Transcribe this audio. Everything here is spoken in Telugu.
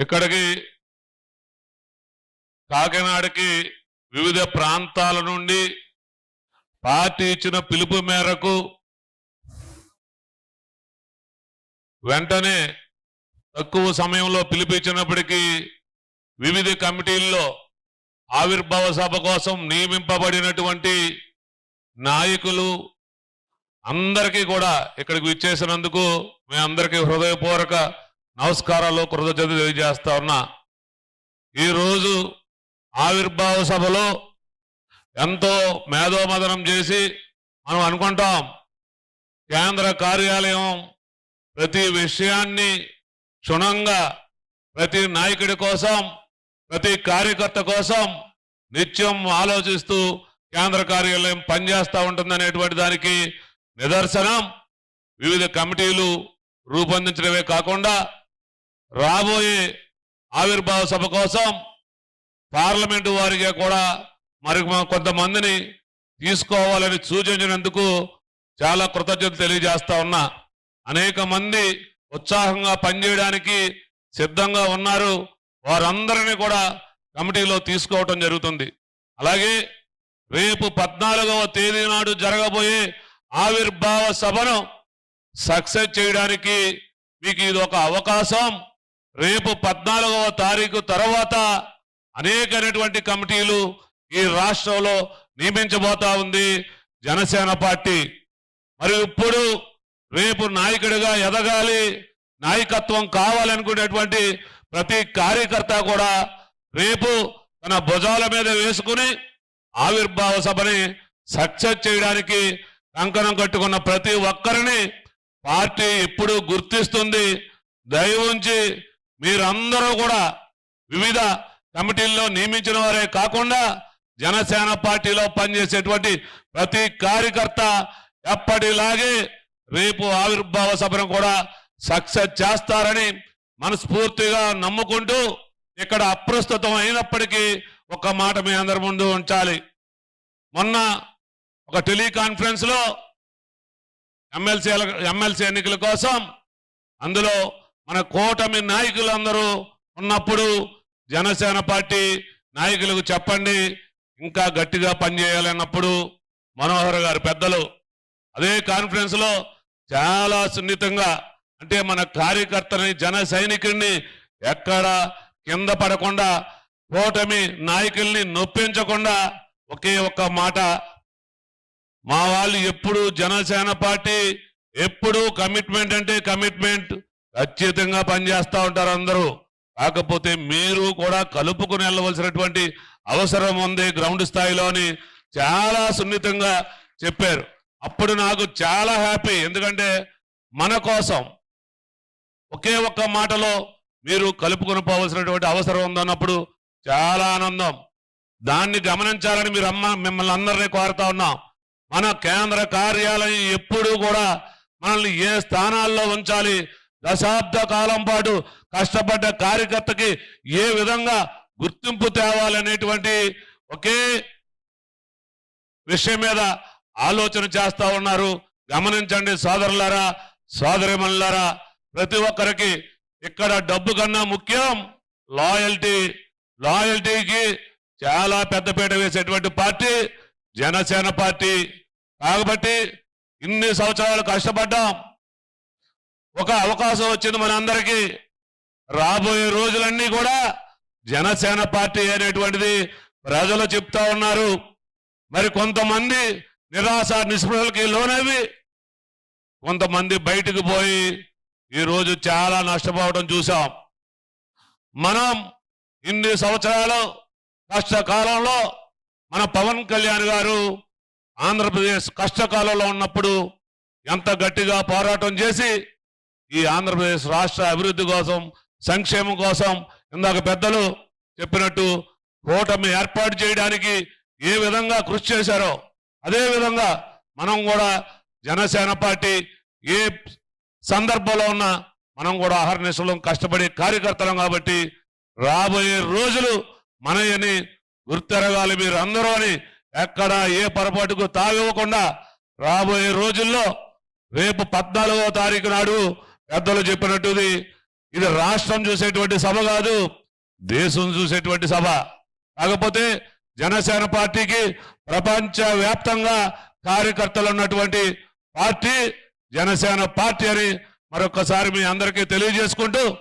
ఇక్కడికి కాకినాడకి వివిధ ప్రాంతాల నుండి పార్టీ ఇచ్చిన పిలుపు మేరకు వెంటనే తక్కువ సమయంలో పిలిపించినప్పటికీ వివిధ కమిటీల్లో ఆవిర్భావ సభ కోసం నియమింపబడినటువంటి నాయకులు అందరికీ కూడా ఇక్కడికి విచ్చేసినందుకు మీ అందరికీ హృదయపూర్వక నమస్కారాలు కృతజ్ఞత తెలియజేస్తా ఉన్నా. ఈరోజు ఆవిర్భావ సభలో ఎంతో మేధోమదనం చేసి మనం అనుకుంటాం కేంద్ర కార్యాలయం ప్రతి విషయాన్ని క్షుణ్ణంగా ప్రతి నాయకుడి కోసం ప్రతి కార్యకర్త కోసం నిత్యం ఆలోచిస్తూ కేంద్ర కార్యాలయం పనిచేస్తూ ఉంటుందనేటువంటి దానికి నిదర్శనం. వివిధ కమిటీలు రూపొందించడమే కాకుండా రాబోయే ఆవిర్భావ సభ కోసం పార్లమెంటు వారిగా కూడా మరి కొంతమందిని తీసుకోవాలని సూచించినందుకు చాలా కృతజ్ఞత తెలియజేస్తా ఉన్నా. అనేక మంది ఉత్సాహంగా పనిచేయడానికి సిద్ధంగా ఉన్నారు. వారందరినీ కూడా కమిటీలో తీసుకోవటం జరుగుతుంది. అలాగే రేపు పద్నాలుగవ తేదీ నాడు జరగబోయే ఆవిర్భావ సభను సక్సెస్ చేయడానికి మీకు ఇది ఒక అవకాశం. రేపు పద్నాలుగవ తారీఖు తర్వాత అనేకమైనటువంటి కమిటీలు ఈ రాష్ట్రంలో నియమించబోతా ఉంది. జనసేన పార్టీ. మరి ఇప్పుడు రేపు నాయకుడిగా ఎదగాలి నాయకత్వం కావాలనుకునేటువంటి ప్రతి కార్యకర్త కూడా రేపు తన భుజాల మీద వేసుకుని ఆవిర్భావ సభని సక్సెస్ చేయడానికి కంకణం కట్టుకున్న ప్రతి ఒక్కరిని పార్టీ ఎప్పుడు గుర్తిస్తుంది. దయవుంచి మీరందరూ కూడా వివిధ కమిటీల్లో నియమించిన వారే కాకుండా జనసేన పార్టీలో పనిచేసేటువంటి ప్రతి కార్యకర్త ఎప్పటిలాగే రేపు ఆవిర్భావ సభను కూడా సక్సెస్ చేస్తారని మనస్ఫూర్తిగా నమ్ముకుంటూ ఇక్కడ అప్రస్తుతం అయినప్పటికీ ఒక మాట మీ అందరి ముందు ఉంచాలి. మొన్న ఒక టెలికాన్ఫరెన్స్లో ఎమ్మెల్సీ ఎమ్మెల్సీ ఎన్నికల కోసం అందులో మన కూటమి నాయకులందరూ ఉన్నప్పుడు జనసేన పార్టీ నాయకులకు చెప్పండి ఇంకా గట్టిగా పనిచేయాలన్నప్పుడు మనోహర్ గారు పెద్దలు. అదే కాన్ఫరెన్స్లో చాలా సున్నితంగా అంటే మన కార్యకర్తని జన సైనికుడిని ఎక్కడ కింద పడకుండా కూటమి నాయకుల్ని నొప్పించకుండా ఒకే ఒక్క మాట. మా వాళ్ళు ఎప్పుడు జనసేన పార్టీ ఎప్పుడు కమిట్మెంట్ అంటే కమిట్మెంట్. ఖచ్చితంగా పనిచేస్తూ ఉంటారు అందరూ. కాకపోతే మీరు కూడా కలుపుకుని వెళ్ళవలసినటువంటి అవసరం ఉంది గ్రౌండ్ స్థాయిలోని చాలా సున్నితంగా చెప్పారు. అప్పుడు నాకు చాలా హ్యాపీ. ఎందుకంటే మన కోసం ఒకే ఒక్క మాటలో మీరు కలుపుకొని పోవలసినటువంటి అవసరం ఉందన్నప్పుడు చాలా ఆనందం. దాన్ని గమనించాలని మీరు అమ్మ మిమ్మల్ని అందరినీ కోరుతా ఉన్నాం. మన కేంద్ర కార్యాలయం ఎప్పుడూ కూడా మనల్ని ఏ స్థానాల్లో ఉంచాలి దశాబ్ద కాలం పాటు కష్టపడ్డ కార్యకర్తకి ఏ విధంగా గుర్తింపు తేవాలనేటువంటి ఒకే విషయం మీద ఆలోచన చేస్తా ఉన్నారు. గమనించండి సోదరులారా సోదరిమణులారా ప్రతి ఒక్కరికి ఇక్కడ డబ్బు కన్నా ముఖ్యం లాయల్టీ. లాయల్టీకి చాలా పెద్దపీట వేసేటువంటి పార్టీ జనసేన పార్టీ. కాబట్టి ఇన్ని సంవత్సరాలు కష్టపడ్డాం. ఒక అవకాశం వచ్చింది మనందరికీ. రాబోయే రోజులన్నీ కూడా జనసేన పార్టీ అనేటువంటిది ప్రజలు చెప్తా ఉన్నారు. మరి కొంతమంది నిరాశ నిస్పృహలకి లోనవి. కొంతమంది బయటకు పోయి ఈరోజు చాలా నష్టపోవడం చూసాం మనం ఇన్ని సంవత్సరాలు కష్టకాలంలో మన పవన్ కళ్యాణ్ గారు ఆంధ్రప్రదేశ్ కష్టకాలంలో ఉన్నప్పుడు ఎంత గట్టిగా పోరాటం చేసి ఈ ఆంధ్రప్రదేశ్ రాష్ట్ర అభివృద్ధి కోసం సంక్షేమం కోసం ఇందాక పెద్దలు చెప్పినట్టు కూటమి ఏర్పాటు చేయడానికి ఏ విధంగా కృషి చేశారో అదేవిధంగా మనం కూడా జనసేన పార్టీ ఏ సందర్భంలో ఉన్నా మనం కూడా అహర్నిశలం కష్టపడే కార్యకర్తలం కాబట్టి రాబోయే రోజులు మనయని గుర్తెరగాలి మీరు అందరూ అని ఎక్కడ ఏ పొరపాటుకు తావివ్వకుండా రాబోయే రోజుల్లో రేపు పద్నాలుగో తారీఖు నాడు పెద్దలు చెప్పినట్టుది. ఇది రాష్ట్రం చూసేటువంటి సభ కాదు దేశం చూసేటువంటి సభ. కాకపోతే జనసేన పార్టీకి ప్రపంచ వ్యాప్తంగా కార్యకర్తలు ఉన్నటువంటి పార్టీ జనసేన పార్టీ అని మరొకసారి మీ అందరికీ తెలియజేసుకుంటూ